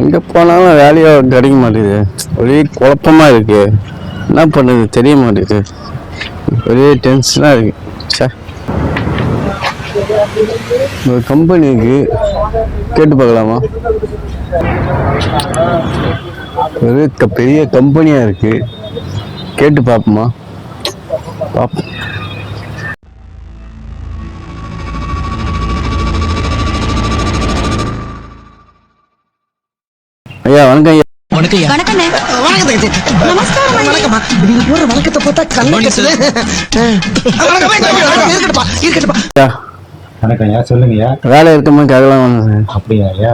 எங்கே போனாலும் வேலையாக கிடைக்க மாட்டேங்குது. ஒரே குழப்பமாக இருக்குது என்ன பண்ணுறது? தெரிய மாட்டேங்குது. ஒரே டென்ஷனாக இருக்குது சார் ஒரு கம்பெனிக்கு கேட்டு பார்க்கலாமா? ஒரு பெரிய கம்பெனியாக இருக்குது கேட்டு பார்ப்போமா? பார்ப்போம். வணக்கம்மா. நீங்க போற வழக்கத்தை பார்த்தா கண்ணு கட்டுது. இருக்கட்டுப்பா வணக்கம். ஐயா. சொல்லுங்கய்யா. வேலை இருக்கமா கேட்கலாம் வந்தேன் சார்? அப்படியா ஐயா?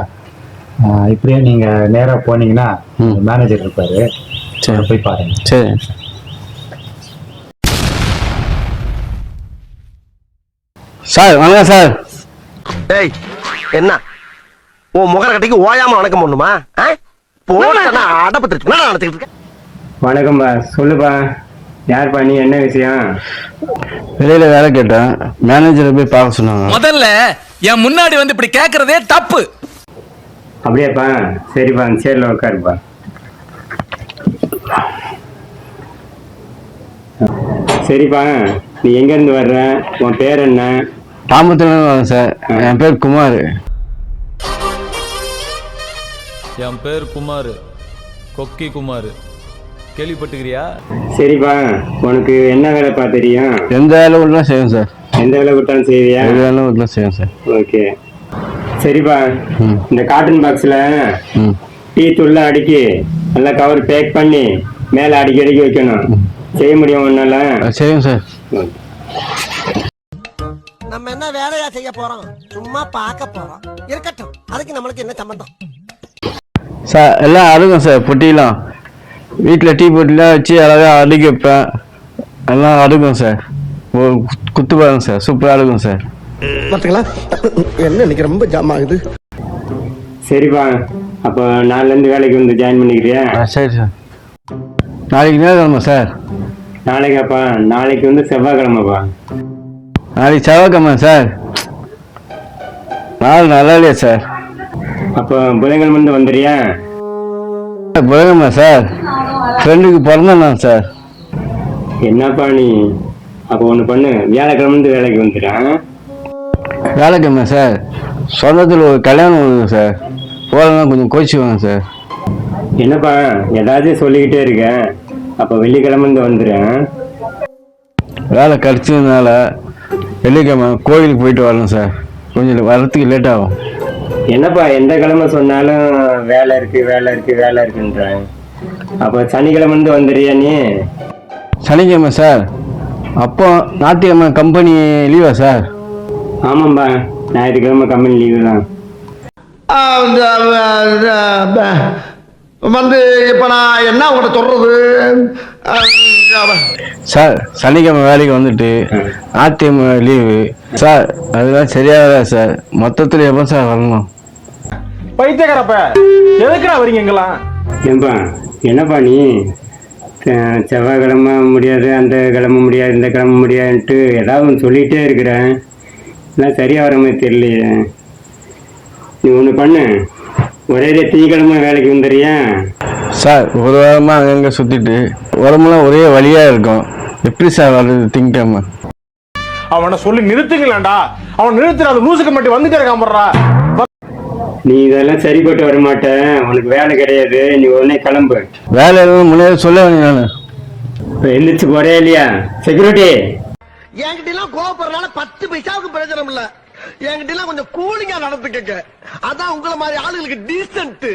ஆ, இப்படியே நீங்க நேரா போனீங்கன்னா ம். மேனேஜர் இருப்பாரு. சரி. போய் பாருங்க. சரி. சார் வணக்கம் சார். ஏய் என்ன? உன் முகர கட்டிக்கு ஓயாம வணக்கம் பண்ணுமா போனா என்ன நடத்திட்டு இருக்க? வணக்கம்பா சொல்லுப்பா. யார்ப்பா நீ என்ன விஷயம்? வெளியில வேலை கேட்டேன். மேனேஜரை போய் பார்க்க சொன்னாங்க. முதல்ல என் முன்னாடி வந்து இப்படி கேக்குறதே தப்பு. அப்படியாப்பா சரிப்பா சரில உட்காருப்பா சரிப்பா நீ எங்க இருந்து வர்ற? உன் பேர் என்ன? தாமத்தில் வரேன் சார். என் பேர் குமார். என் பேர் குமார். கொக்கி குமார். கேள்விப்பட்டுக்கிறியா? சரிப்பா உனக்கு என்ன வேலைப்பா தெரியும்? எந்த வேலை விடலாம் செய்வேன் சார். எந்த வேலை விட்டாலும் செய்வியா? எந்த வேலை விடலாம் செய்வேன் சார். ஓகே. சரிப்பா. இந்த காட்டன் பாக்ஸ்ல டீ தூள்ல அடுக்கி நல்லா கவர் பேக் பண்ணி மேல அடிக்கி அடிக்கி வைக்கணும். செய்ய முடியும் அது செய்வேன் சார். நம்ம என்ன வேலையா செய்ய போறோம்? சும்மா பார்க்க போறோம். இருக்கட்டும். அதுக்கு நம்மளுக்கு என்ன சம்பந்தம்? சார் எல்லாம் அடுக்கும் சார் பொட்டிலாம். வீட்டில் டீ பொட்டிலாம் வச்சு அழகாக அடுக்கி வைப்பேன். எல்லாம் அடுக்கும் சார். குத்து பாருங்க சார் சூப்பராக அடுக்கும் சார். பாத்துங்களா என்ன இன்னைக்கு ரொம்ப ஜாம் ஆகுது. சரிப்பா அப்போ நாலுல இருந்து வேலைக்கு வந்து ஜாயின் பண்ணிக்கிறியா? சரி சார். நாளைக்கு நேரம் சார். நாளைக்காப்பா நாளைக்கு வந்து செவ்வாய்க்கிழமைப்பா நாளைக்கு செவ்வாய்க்கிழமை சார். நாள் நல்லா இல்லையா சார்? அப்போ புதன்கிழமை வந்து வந்துடுறியா புதன்கிழமை சார். ஃப்ரெண்டுக்கு பிறந்த நாள் சார். என்னப்பா நீ? அப்போ ஒன்று பண்ணு. வியாழக்கிழமை வந்து வேலைக்கு வந்துடுறேன் வேலைக்கிழமை சார். சொந்தத்தில் ஒரு கல்யாணம் வருது சார். போகலன்னா கொஞ்சம் கோச்சிக்குவாங்க சார். என்னப்பா ஏதாச்சும் சொல்லிக்கிட்டே இருக்க. அப்போ வெள்ளிக்கிழமை வந்து வந்துடுறேன் வேலை கிடச்சதுனால வெள்ளிக்கிழமை கோயிலுக்கு போயிட்டு வரணும் சார். கொஞ்சம் வரத்துக்கு லேட் ஆகும். என்னப்பா எந்த கிழமை சொன்னாலும் வேலை இருக்கு வேலை இருக்கு வேலை இருக்குன்றேன் அப்போ சனிக்கிழமை வந்து வந்துடுறியா நீ? சனிக்கிழமை சார். அப்போ ஞாயிற்றுக்கிழமை கம்பெனி லீவா சார்? ஆமாம்பா ஞாயிற்றுக்கிழமை கம்பெனி லீவு தான். வந்து இப்ப நான் என்ன உங்கள்கிட்ட சொல்றது? சார் சனிக்கிழமை வேலைக்கு வந்துட்டு ஞாயிற்றுக்கிழமை லீவு சார் அதெல்லாம் சரியாக சார்? மொத்தத்தில் எப்போ சார் வரணும்? பைத்தியக்காரப்ப. எதுக்குடா வரீங்க இங்கெல்லாம்? ஏன்பா என்னப்பா நீ? செவ்வாய்க்கிழமை முடியாது அந்த கிழமை முடியாது இந்த கிழமை முடியாதுன்ட்டு ஏதாவது ஒன்று சொல்லிகிட்டே இருக்கிறேன் எல்லாம் சரியாக வர மாதிரி தெரியலையே. நீ ஒன்று பண்ணு. ஒரே திங்கக்கிழமை வேலைக்கு வந்துடுறியா? சார் ஒரு வாரமாக அங்கங்கே சுற்றிட்டு உடம்புலாம் ஒரே வழியாக இருக்கும். எப்படி சார் வர்றது திங்கக்கிழமை? அவனை சொல்லி நிறுத்துங்களேன்டா அவன் நிறுத்துற அந்த லூசுக்கு மட்டும் வந்துட்டே இருக்கான் போடுறா. நீ இதெல்லாம் சரிப்பட்டு வர மாட்ட உனக்கு வேலை கிடையாது. நீ உடனே கிளம்பு. வேலை எதுவும் முன்னாடி சொல்ல நான் எந்திரிச்சு போறே இல்லையா? செக்யூரிட்டி என்கிட்ட எல்லாம் கோவப்படுறதுனால பத்து பைசாவுக்கு பிரயோஜனம் இல்ல. என்கிட்ட எல்லாம் கொஞ்சம் கூலிங்கா நடந்துக்கங்க அதான் உங்களை மாதிரி ஆளுங்களுக்கு டீசென்ட்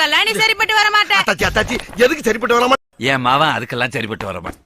கல்யாணி சரிப்பட்டு வர மாட்டேன். எதுக்கு சரிப்பட்டு வராம என் மாவன் அதுக்கெல்லாம் சரிப்பட்டு வரமான்